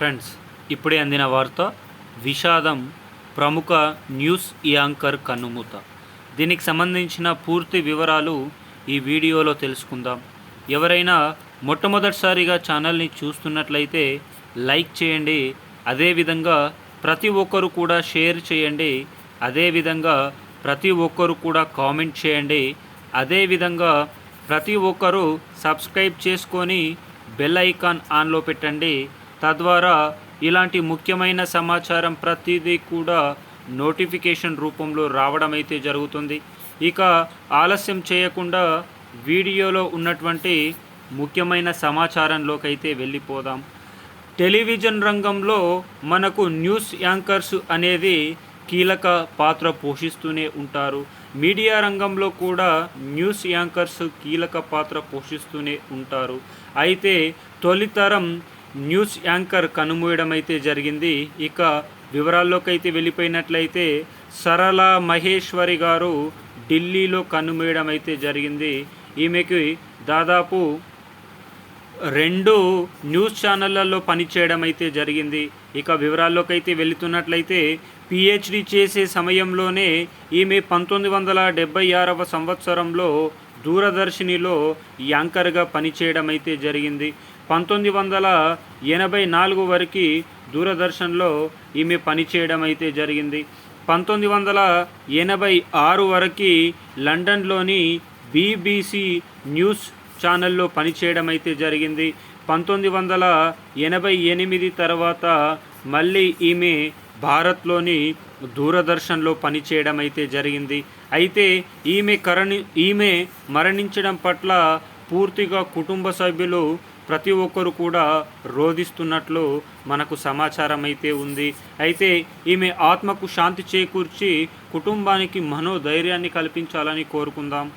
Friends ఇప్పుడే అందిన వార్త విషాదం ప్రముఖ న్యూస్ యాంకర్ కన్నుమూత. దీనికి సంబంధించిన పూర్తి వివరాలు ఈ వీడియోలో తెలుసుకుందాం. ఎవరైనా మొట్టమొదటిసారిగా ఛానల్ని చూస్తున్నట్లయితే లైక్ చేయండి అదేవిధంగా ప్రతి ఒక్కరు కూడా షేర్ చేయండి అదేవిధంగా ప్రతి ఒక్కరు కూడా కామెంట్ చేయండి అదేవిధంగా ప్రతి ఒక్కరూ సబ్స్క్రైబ్ చేసుకొని బెల్ ఐకాన్ ఆన్లో పెట్టండి తద్వారా ఇలాంటి ముఖ్యమైన సమాచారం ప్రతిదీ కూడా నోటిఫికేషన్ రూపంలో రావడం అయితే జరుగుతుంది. ఇక ఆలస్యం చేయకుండా వీడియోలో ఉన్నటువంటి ముఖ్యమైన సమాచారంలోకి అయితే వెళ్ళిపోదాం. టెలివిజన్ రంగంలో మనకు న్యూస్ యాంకర్స్ అనేది కీలక పాత్ర పోషిస్తూనే ఉంటారు. మీడియా రంగంలో కూడా న్యూస్ యాంకర్స్ కీలక పాత్ర పోషిస్తూనే ఉంటారు. అయితే తొలితరం న్యూస్ యాంకర్ కనుమూయడమైతే అయితే జరిగింది. ఇక వివరాల్లోకైతే వెళ్ళిపోయినట్లయితే సరళ మహేశ్వరి గారు ఢిల్లీలో కనుమూయడం అయితే జరిగింది. ఈమెకి దాదాపు రెండు న్యూస్ ఛానళ్ళలో పనిచేయడం అయితే జరిగింది. ఇక వివరాల్లోకైతే వెళుతున్నట్లయితే పిహెచ్డి చేసే సమయంలోనే ఈమె పంతొమ్మిది వందల డెబ్బై ఆరవ సంవత్సరంలో దూరదర్శినిలో యాంకర్గా పనిచేయడం అయితే జరిగింది. పంతొమ్మిది వందల ఎనభై నాలుగు వరకు దూరదర్శన్లో ఈమె పనిచేయడం అయితే జరిగింది. పంతొమ్మిది వందల ఎనభై ఆరు వరకు లండన్లోని బీబీసీ న్యూస్ ఛానల్లో పనిచేయడం అయితే జరిగింది. పంతొమ్మిది వందల ఎనభై ఎనిమిది తర్వాత మళ్ళీ ఈమె భారత్లోని దూరదర్శన్లో పనిచేయడం అయితే జరిగింది. అయితే ఈమె కరణి ఈమె మరణించడం పట్ల పూర్తిగా కుటుంబ సభ్యులు ప్రతి ఒక్కరు కూడా రోధిస్తున్నట్లు మనకు సమాచారం అయితే ఉంది. అయితే ఈమె ఆత్మకు శాంతి చేకూర్చి కుటుంబానికి మనోధైర్యాన్ని కల్పించాలని కోరుకుందాం.